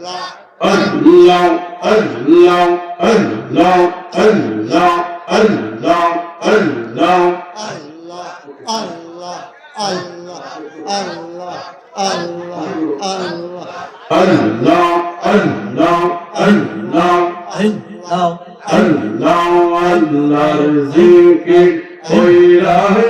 আল্লাহ আল্লাহ আল্লাহ আল্লাহ আল্লাহ আল্লাহ আল্লাহ আল্লাহ আল্লাহ আল্লাহ আল্লাহ আল্লাহ আল্লাহ আল্লাহ আল্লাহ আল্লাহ আল্লাহর জিকির কইরা আমরা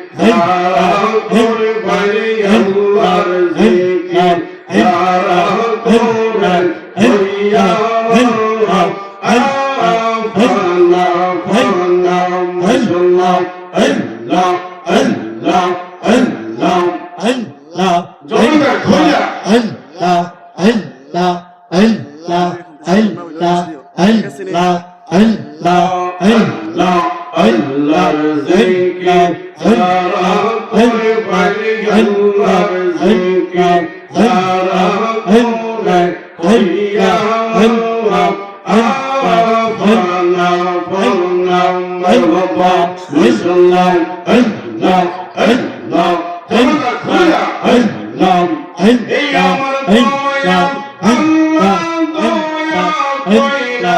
আল্লাহ আল্লাহ আল্লাহ আল্লাহ জোরে খোলা আল্লাহ আল্লাহ আল্লাহ আল্লাহ আল্লাহ আল্লাহ আল্লাহ আল্লাহর জিকির যারা করবে আল্লাহর জিকির যারা করবে হইয়া আল্লাহ আল্লাহ আল্লাহ মারহাবা মুসলমান আল্লাহ আল্লাহ তোমরা খুলা আল্লাহ এই আমার দয়া আল্লাহ দয়া কইরা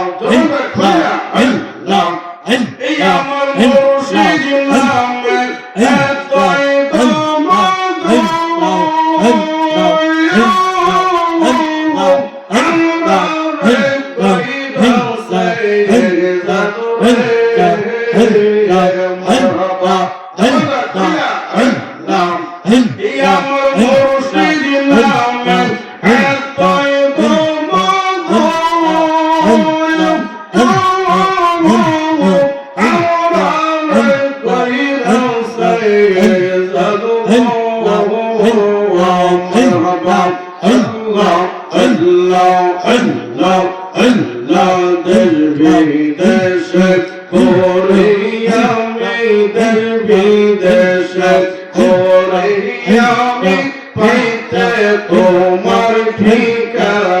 Take a